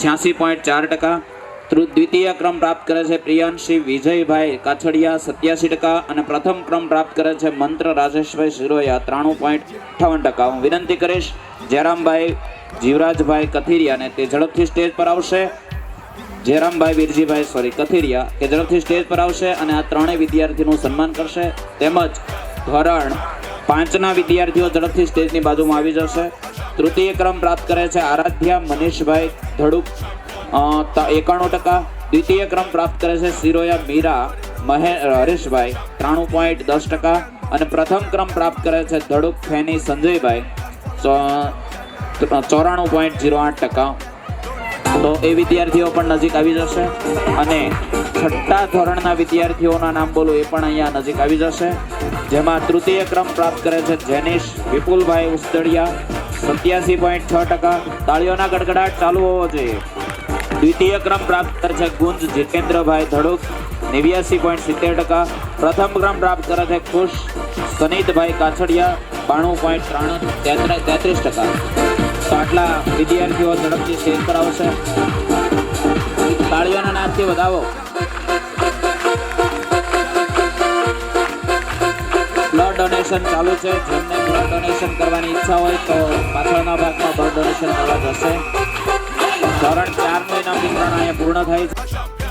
છ્યાસી પોઈન્ટ ચાર ટકા. દ્વિતીય ક્રમ પ્રાપ્ત કરે છે પ્રિયાંશી વિજયભાઈ કાછડિયા સત્યાસી ટકા અને પ્રથમ ક્રમ પ્રાપ્ત કરે છે મંત્ર રાજેશભાઈ શિરોયા ત્રાણું પોઈન્ટ અઠાવન ટકા. હું વિનંતી કરીશ, જયરામભાઈ, જીવરાજભાઈ કથિરિયાને તે ઝડપથી સ્ટેજ પર આવશે. જયરામભાઈ વીરજીભાઈ સોરી કથિરિયા કે ઝડપથી સ્ટેજ પર આવશે અને આ ત્રણેય વિદ્યાર્થીનું સન્માન કરશે. તેમજ ધોરણ પાંચના વિદ્યાર્થીઓ ઝડપથી સ્ટેજની બાજુમાં આવી જશે. તૃતીય ક્રમ પ્રાપ્ત કરે છે. આરાધ્યા મનીષભાઈ ધડુક એકાણું ટકા. દ્વિતીય ક્રમ પ્રાપ્ત કરે છે સિરોયા મીરા, મહે હરેશભાઈ ત્રાણું પોઈન્ટ દસ ટકા. અને પ્રથમ ક્રમ પ્રાપ્ત કરે છે ધડુક, ફેની, સંજયભાઈ ચોરાણું પોઈન્ટ જીરો આઠ ટકા. તો એ વિદ્યાર્થીઓ પણ નજીક આવી જશે. અને છઠ્ઠા ધોરણના વિદ્યાર્થીઓના નામ બોલું એ પણ અહીંયા નજીક આવી જશે. જેમાં તૃતીય ક્રમ પ્રાપ્ત કરે છે જેનિશ વિપુલભાઈ ઉસ્તડિયા. સત્યાસી પોઈન્ટ છ ટકા. તાળીઓના ગડગડાટ ચાલુ હોવો જોઈએ. દ્વિતીય ક્રમ પ્રાપ્ત કરે છે ગુંજ જીતેન્દ્રભાઈ ધડુક, નેવ્યાસી પોઈન્ટ સિત્તેર ટકા. પ્રથમ ક્રમ પ્રાપ્ત કરે છે ખુશ સનીતભાઈ કાછડિયા, બાણું પોઈન્ટ ત્રાણું તેત્રીસ ટકા. આટલા વિદ્યાર્થીઓ ઝડપથી શેર કરાવશે. તાળીઓના નાદથી વધાવો. ડોનેશન ચાલુ છે. જેમને બ્લડ ડોનેશન કરવાની ઈચ્છા હોય તો પાછળના ભાગમાં બ્લડ ડોનેશન કરવા જશે. ધોરણ ચારનું ઇનામ અહીંયા પૂર્ણ થાય છે.